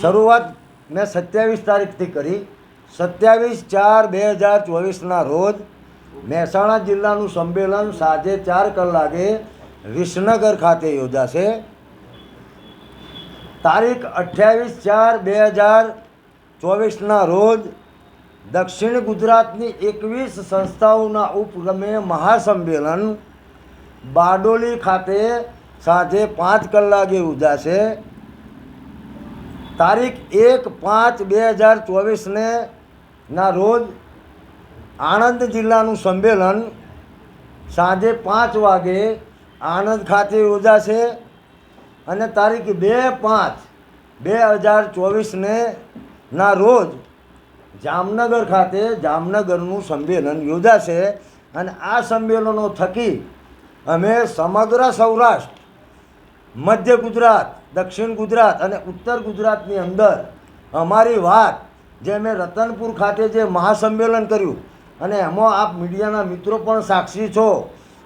શરૂઆત મેં સત્યાવીસ તારીખથી કરી. સત્યાવીસ ચાર બે હજાર ચોવીસના રોજ મહેસાણા જિલ્લાનું સંમેલન સાંજે ચાર કલાકે વિસનગર ખાતે યોજાશે. તારીખ અઠ્યાવીસ ચાર બે હજાર ચોવીસના રોજ દક્ષિણ ગુજરાતની એકવીસ સંસ્થાઓના ઉપક્રમે મહાસંમેલન બારડોલી ખાતે સાંજે પાંચ કલાકે યોજાશે. તારીખ એક પાંચ બે હજાર ચોવીસને ના રોજ આણંદ જિલ્લાનું સંમેલન સાંજે પાંચ વાગે આણંદ ખાતે યોજાશે અને તારીખ બે પાંચ બે હજાર ચોવીસને ના રોજ જામનગર ખાતે જામનગરનું સંમેલન યોજાશે અને આ સંમેલનો થકી અમે સમગ્ર સૌરાષ્ટ્ર, મધ્ય ગુજરાત દક્ષિણ ગુજરાત અને ઉત્તર ગુજરાતની અંદર અમારી વાત જે મેં રતનપુર ખાતે જે મહાસંમેલન કર્યું, અને એમાં આપ મીડિયાના મિત્રો પણ સાક્ષી છો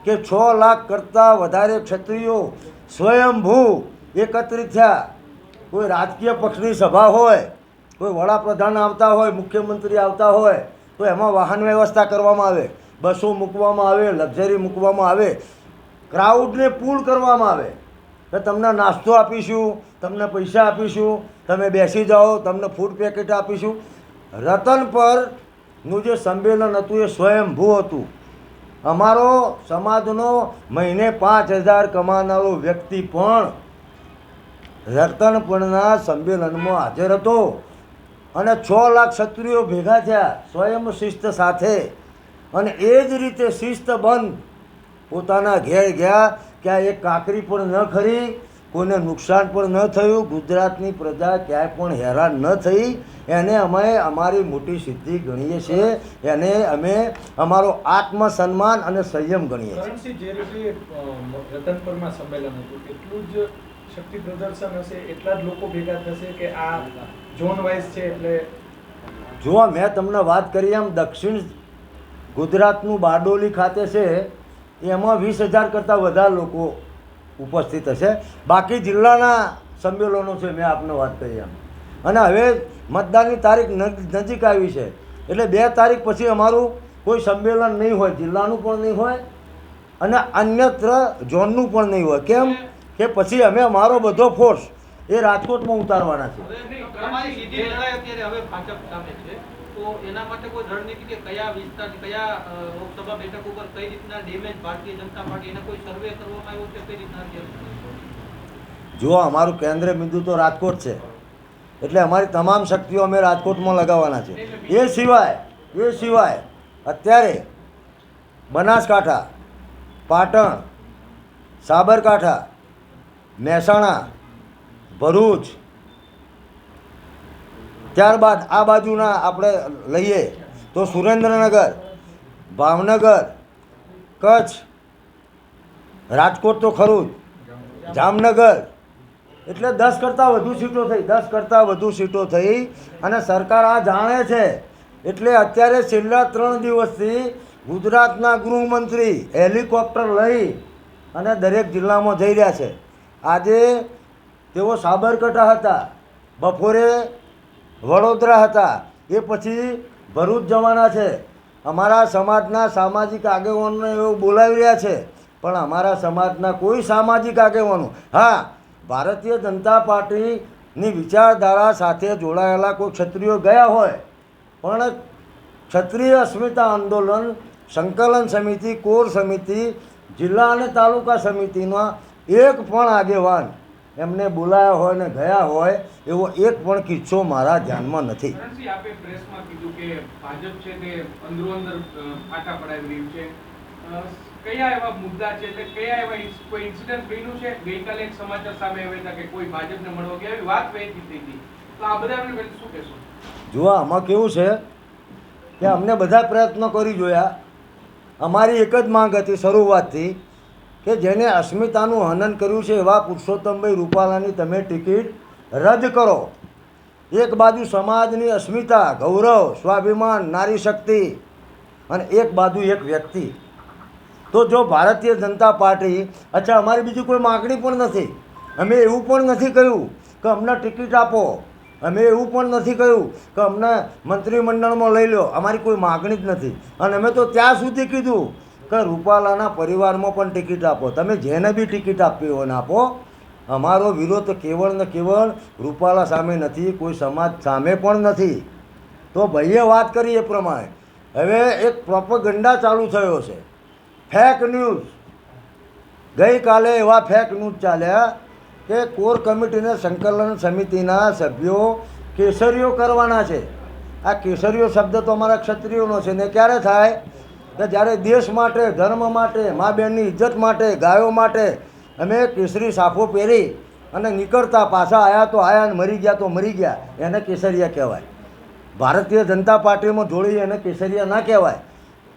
કે છ લાખ કરતાં વધારે ક્ષત્રિયો સ્વયંભૂ એકત્રિત થયા. કોઈ રાજકીય પક્ષની સભા હોય, કોઈ વડાપ્રધાન આવતા હોય, મુખ્યમંત્રી આવતા હોય, તો એમાં વાહન વ્યવસ્થા કરવામાં આવે, બસો મૂકવામાં આવે, લક્ઝરી મૂકવામાં આવે, ક્રાઉડને પૂલ કરવામાં આવે. કે તમને નાસ્તો આપીશું, તમને પૈસા આપીશું, તમે બેસી જાઓ, તમને ફૂડ પેકેટ આપીશું. રતન પરનું જે સંમેલન હતું એ સ્વયંભૂ હતું. અમારો સમાજનો મહિને પાંચ હજાર કમાનારો વ્યક્તિ પણ રતનપણના સંમેલનમાં હાજર હતો. અને છ લાખ ક્ષત્રિયો ભેગા થયા સ્વયં શિસ્ત સાથે. અને એ જ રીતે શિસ્તબંધ પોતાના ઘેર ગયા ક્યાં એક કાકરી પણ ન ખરી કોઈને નુકસાન પણ ન થયું ગુજરાતની પ્રજા ક્યાંય પણ હેરાન ન થઈ. એને અમે અમારી મોટી સિદ્ધિ ગણીએ છીએ. એને અમે અમારો આત્મસન્માન અને સંયમ ગણીએ છીએ. જે રીતે રતનપુરમાં સંમેલન હતું એટલું જ શક્તિ પ્રદર્શન હશે એટલા જ લોકો ભેગા થશે કે આ ઝોન વાઇઝ છે એટલે જો મેં તમને વાત કરી એમ દક્ષિણ ગુજરાતનું બારડોલી ખાતે છે એમાં વીસ હજાર કરતાં વધારે લોકો ઉપસ્થિત હશે. બાકી જિલ્લાના સંમેલનો છે, મેં આપને વાત કરી એમ. અને હવે મતદાનની તારીખ નજીક આવી છે. એટલે બે તારીખ પછી અમારું કોઈ સંમેલન નહીં હોય, જિલ્લાનું પણ નહીં હોય અને અન્યત્ર ઝોનનું પણ નહીં હોય. કેમ કે પછી અમે અમારો બધો ફોર્સ એ રાજકોટમાં ઉતારવાના છે. તો એના માટે કોઈ રણનીતિ કે કયા વિસ્તાર કયા લોકસભા બેઠક ઉપર કઈ રીતના ડેમેજ ભારતીય જનતા પાર્ટી એને કોઈ સર્વે કરવામાં આવ્યો છે? કઈ રીતના જો અમારું કેન્દ્ર બિંદુ તો રાજકોટ છે. એટલે અમારી તમામ શક્તિઓ અમે રાજકોટમાં લગાવવાના છે. એ સિવાય એ સિવાય અત્યારે બનાસકાંઠા પાટણ સાબરકાંઠા મહેસાણા ભરૂચ ત્યારબાદ આ બાજુના આપણે લઈએ તો સુરેન્દ્રનગર, ભાવનગર, કચ્છ, રાજકોટ તો ખરું જ. જામનગર, એટલે દસ કરતાં વધુ સીટો થઈ, દસ કરતાં વધુ સીટો થઈ અને સરકાર આ જાણે છે. એટલે અત્યારે છેલ્લા ત્રણ દિવસથી ગુજરાતના ગૃહમંત્રી હેલિકોપ્ટર લઈ અને દરેક જિલ્લામાં જઈ રહ્યા છે. આજે તેઓ સાબરકાંઠા હતા. બપોરે વડોદરા હતા. એ પછી ભરૂચ જવાના છે. અમારા સમાજના સામાજિક આગેવાનોને એવું બોલાવી રહ્યા છે. પણ અમારા સમાજના કોઈ સામાજિક આગેવાનો. હા, ભારતીય જનતા પાર્ટીની વિચારધારા સાથે જોડાયેલા કોઈ ક્ષત્રિયો ગયા હોય, પણ ક્ષત્રિય અસ્મિતા આંદોલન સંકલન સમિતિ, કોર સમિતિ, જિલ્લા અને તાલુકા સમિતિના એક પણ આગેવાન એમને બોલાયા હોય ને ગયા હોય એવો એક પણ કિસ્સો મારા ધ્યાનમાં નથી. કયા એવા મુદ્દા છે એટલે કયા એવા કોઈ ઇન્સિડન્ટ બન્યું છે? ગઈકાલે એક સમાચાર સામે આવ્યા હતા કે કોઈ ભાજપને મળવા ગયા એવી વાત વહેતી થઈ હતી તો આ બધા આપણે શું કહેશો? જુઓ આમાં કેવું છે કે અમને બધા પ્રયત્નો કરી જોયા. અમારી એક જ માંગ હતી શરૂઆતથી કે જેને અસ્મિતાનું હનન કર્યું છે એવા પુરુષોત્તમભાઈ રૂપાલાની તમે ટિકિટ રદ કરો. એક બાજુ સમાજની અસ્મિતા, ગૌરવ, સ્વાભિમાન, નારી શક્તિ અને એક બાજુ એક વ્યક્તિ. તો જો ભારતીય જનતા પાર્ટી, અચ્છા, અમારી બીજી કોઈ માગણી પણ નથી. અમે એવું પણ નથી કહ્યું કે અમને ટિકિટ આપો. અમે એવું પણ નથી કહ્યું કે અમને મંત્રીમંડળમાં લઈ લો. અમારી કોઈ માગણી જ નથી. અને અમે તો ત્યાં સુધી કીધું કે રૂપાલાના પરિવારમાં પણ ટિકિટ આપો. તમે જેને બી ટિકિટ આપવી હોય આપો. અમારો વિરોધ કેવળ ને કેવળ રૂપાલા સામે નથી, કોઈ સમાજ સામે પણ નથી. તો ભાઈએ વાત કરી એ પ્રમાણે. હવે એક પ્રોપગંડા ચાલુ થયો છે. ફેક ન્યૂઝ ગઈકાલે એવા ફેક ન્યૂઝ ચાલ્યા કે કોર કમિટીને સંકલન સમિતિના સભ્યો કેસરીઓ કરવાના છે. આ કેસરીઓ શબ્દ તો અમારા ક્ષત્રિયોનો છે. ને ક્યારે થાય? કે જ્યારે દેશ માટે, ધર્મ માટે, મા બહેનની ઇજ્જત માટે, ગાયો માટે અમે કેસરી સાફો પહેરી અને નીકળતા પાછા આવ્યા તો આવ્યા અને મરી ગયા તો મરી ગયા, એને કેસરિયા કહેવાય. ભારતીય જનતા પાર્ટીમાં જોડી એને કેસરિયા ના કહેવાય.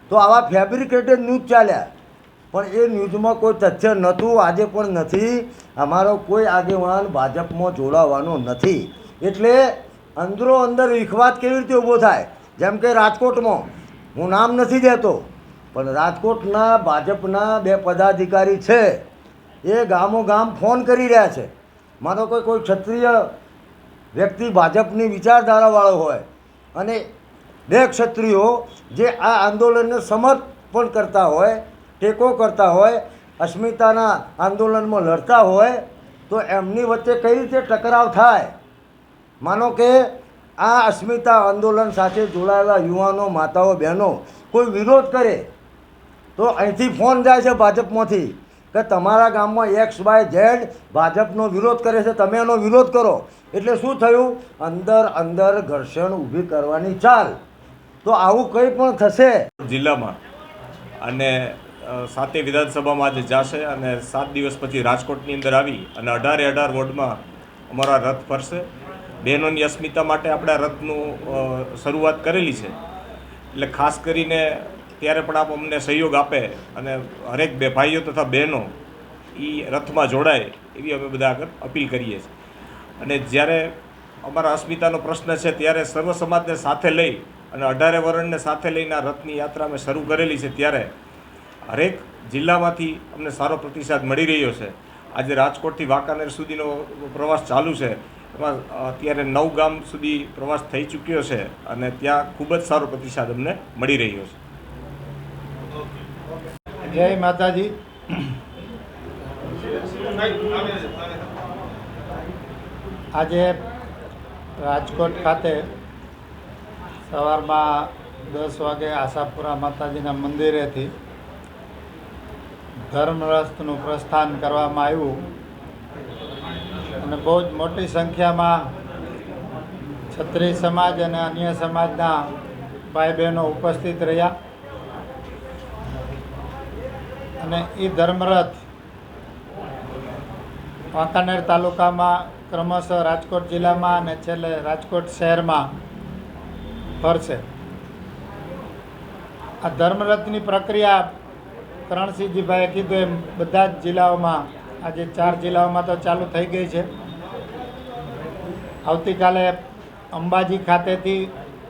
તો આવા ફેબ્રિકેટેડ ન્યૂઝ ચાલ્યા. પણ એ ન્યૂઝમાં કોઈ તથ્ય નહોતું, આજે પણ નથી. અમારો કોઈ આગેવાન ભાજપમાં જોડાવાનો નથી. એટલે અંદરો અંદર વિખવાદ કેવી રીતે ઊભો થાય? જેમ કે રાજકોટમાં હું નામ નથી દેતો, પણ રાજકોટના ભાજપના બે પદાધિકારી છે, એ ગામો ગામ ફોન કરી રહ્યા છે. માનો કોઈ કોઈ ક્ષત્રિય વ્યક્તિ ભાજપની વિચારધારાવાળો હોય અને બે ક્ષત્રિયો જે આ આંદોલનને સમર્પણ કરતા હોય, ટેકો કરતા હોય, અસ્મિતાના આંદોલનમાં લડતા હોય, તો એમની વચ્ચે કઈ રીતે ટકરાવ થાય? માનો કે આ અસ્મિતા આંદોલન સાથે જોડાયેલા યુવાનો, માતાઓ, બહેનો કોઈ વિરોધ કરે તો અહીંથી ફોન જાય છે ભાજપમાંથી કે તમારા ગામમાં એક્સ, વાય, ઝેડ ભાજપનો વિરોધ કરે છે, તમે એનો વિરોધ કરો. એટલે શું થયું? અંદર અંદર ઘર્ષણ ઊભી કરવાની ચાલ. તો આવું કંઈ પણ થશે. જિલ્લામાં અને સાતે વિધાનસભામાં આજે જશે અને સાત દિવસ પછી રાજકોટની અંદર આવી અને અઢારે અઢાર વોર્ડમાં અમારા રથ ફરશે. બહેનોની અસ્મિતા માટે આપણે રથનું શરૂઆત કરેલી છે. એટલે ખાસ કરીને ત્યારે પણ આપ અમને સહયોગ આપે અને હરેક બે ભાઈઓ તથા બહેનો એ રથમાં જોડાય એવી અમે બધા આગળ અપીલ કરીએ છીએ. અને જ્યારે અમારા અસ્મિતાનો પ્રશ્ન છે ત્યારે સર્વ સમાજને સાથે લઈ અને અઢારે વર્ણને સાથે લઈને આ રથની યાત્રા અમે શરૂ કરેલી છે ત્યારે હરેક જિલ્લામાંથી અમને સારો પ્રતિસાદ મળી રહ્યો છે. આજે રાજકોટથી વાંકાનેર સુધીનો પ્રવાસ ચાલુ છે. એમાં અત્યારે નવ ગામ સુધી પ્રવાસ થઈ ચૂક્યો છે અને ત્યાં ખૂબ જ સારો પ્રતિસાદ અમને મળી રહ્યો છે. જય માતાજી. આજે રાજકોટ ખાતે સવારમાં દસ વાગે આશાપુરા માતાજીના મંદિરેથી ધર્મરથનું પ્રસ્થાન કરવામાં આવ્યું. અને બહુ જ મોટી સંખ્યામાં છત્રી સમાજ અને અન્ય સમાજના ભાઈ બહેનો ઉપસ્થિત રહ્યા. અને એ ધર્મરથ વાંકાનેર તાલુકામાં ક્રમશઃ રાજકોટ જિલ્લામાં અને છેલ્લે રાજકોટ શહેરમાં ફરશે આ ધર્મરથની પ્રક્રિયા કરણસિંહજીભાઈએ કીધું એમ, બધા જ જિલ્લાઓમાં, આજે ચાર જિલ્લાઓમાં તો ચાલુ થઈ ગઈ છે. આવતીકાલે અંબાજી ખાતેથી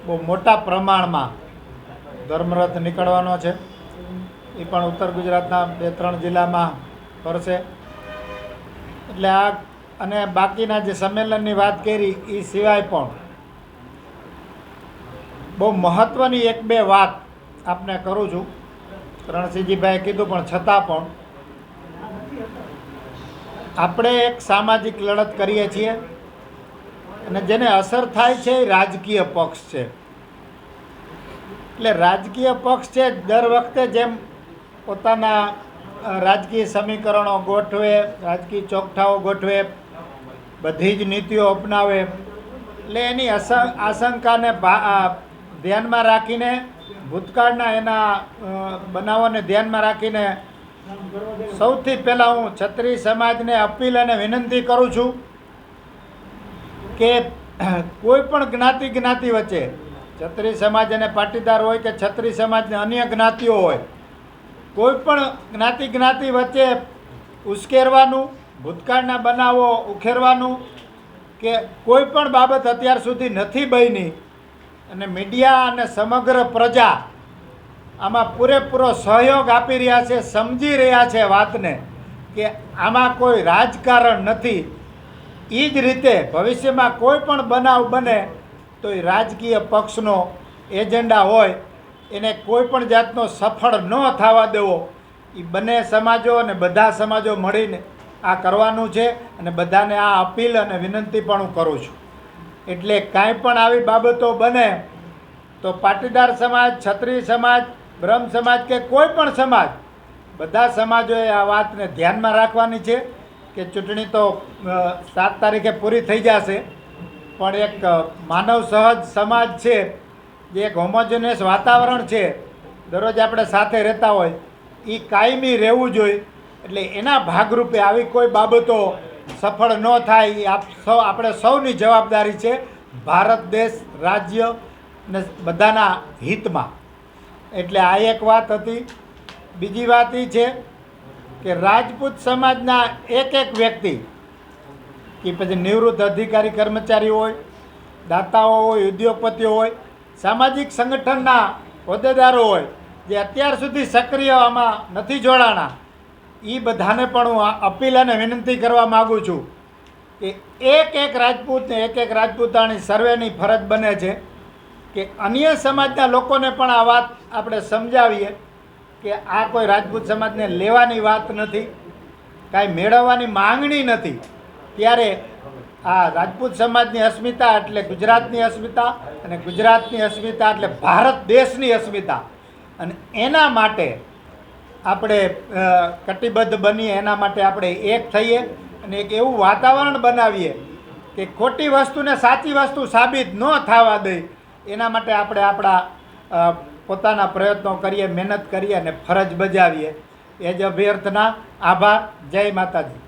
બહુ મોટા પ્રમાણમાં ધર્મરથ નીકળવાનો છે. એ પણ ઉત્તર ગુજરાતના બે ત્રણ જિલ્લામાં ફરશે. એટલે આ અને બાકીના જે સંમેલનની વાત કરી એ સિવાય પણ બહુ મહત્ત્વની એક બે વાત આપને કરું છું. રણસિંહજીભાઈએ કીધું, પણ છતાં પણ આપણે એક સામાજિક લડત કરીએ છીએ. અને જેને અસર થાય છે એ રાજકીય પક્ષ છે. એટલે રાજકીય પક્ષ છે, દર વખતે જેમ પોતાના રાજકીય સમીકરણો ગોઠવે, રાજકીય ચોકઠાઓ ગોઠવે, બધી જ નીતિઓ અપનાવે, એટલે એની આશંકાને ધ્યાનમાં રાખીને, ભૂતકાળના એના બનાવોને ધ્યાનમાં રાખીને સૌથી પહેલાં હું છત્રી સમાજને અપીલ અને વિનંતી કરું છું કે કોઈ પણ જ્ઞાતિ જ્ઞાતિ વચ્ચે છત્રી સમાજ અને પાટીદાર હોય કે છત્રી સમાજને અન્ય જ્ઞાતિઓ હોય, કોઈ પણ જ્ઞાતિ જ્ઞાતિ વચ્ચે ઉશ્કેરવાનું, ભૂતકાળના બનાવો ઉખેરવાનું કે કોઈ પણ બાબત અત્યાર સુધી નથી બની અને મીડિયા અને સમગ્ર પ્રજા આમાં પૂરેપૂરો સહયોગ આપી રહ્યા છે, સમજી રહ્યા છે વાતને કે આમાં કોઈ રાજકારણ નથી. એ જ રીતે ભવિષ્યમાં કોઈ પણ બનાવ બને તો એ રાજકીય પક્ષનો એજન્ડા હોય, એને કોઈ પણ જાતનો સફળ ન થવા દેવો. એ બંને સમાજો અને બધા સમાજો મળીને આ કરવાનું છે અને બધાને આ અપીલ અને વિનંતી પણ હું કરું છું. એટલે કાંઈ પણ આવી બાબતો બને તો પાટીદાર સમાજ છત્રી સમાજ, બ્રહ્મ સમાજ કે કોઈ પણ સમાજ, બધા સમાજોએ આ વાતને ધ્યાનમાં રાખવાની છે. કે ચૂંટણી તો સાત તારીખે પૂરી થઈ જશે, પણ એક માનવ સહજ સમાજ છે, જે એક હોમોજિનિયસ વાતાવરણ છે, દરરોજ આપણે સાથે રહેતા હોય એ કાયમી રહેવું જોઈએ. એટલે એના ભાગરૂપે આવી કોઈ બાબતો સફળ ન થાય એ આપ સૌ, આપણે સૌની જવાબદારી છે, ભારત દેશ, રાજ્ય ને બધાના હિતમાં. એટલે આ એક વાત હતી. બીજી વાત એ છે કે રાજપૂત સમાજના એક એક વ્યક્તિ, કે પછી નિવૃત્ત અધિકારી કર્મચારી હોય, દાતાઓ હોય, ઉદ્યોગપતિઓ હોય, સામાજિક સંગઠનના હોદ્દેદારો હોય, જે અત્યાર સુધી સક્રિય આમાં નથી જોડાણા એ બધાને પણ હું અપીલ અને વિનંતી કરવા માગું છું કે એક એક રાજપૂતને એક એક રાજપૂતાણી સર્વેની ફરજ બને છે કે અન્ય સમાજના લોકોને પણ આ વાત આપણે સમજાવીએ કે આ કોઈ રાજપૂત સમાજને લેવાની વાત નથી, કાંઈ મેળવવાની માંગણી નથી, ત્યારે આ રાજપૂત સમાજની અસ્મિતા એટલે ગુજરાતની અસ્મિતા અને ગુજરાતની અસ્મિતા એટલે ભારત દેશની અસ્મિતા. અને એના માટે આપણે કટિબદ્ધ બનીએ, એના માટે આપણે એક થઈએ અને એક એવું વાતાવરણ બનાવીએ કે ખોટી વસ્તુને સાચી વસ્તુ સાબિત ન થવા દે, એના માટે આપણે આપણા પોતાના પ્રયત્નો કરીએ મહેનત કરીએ અને ફરજ બજાવીએ. એ જ અભ્યર્થના. આભાર. જય માતાજી.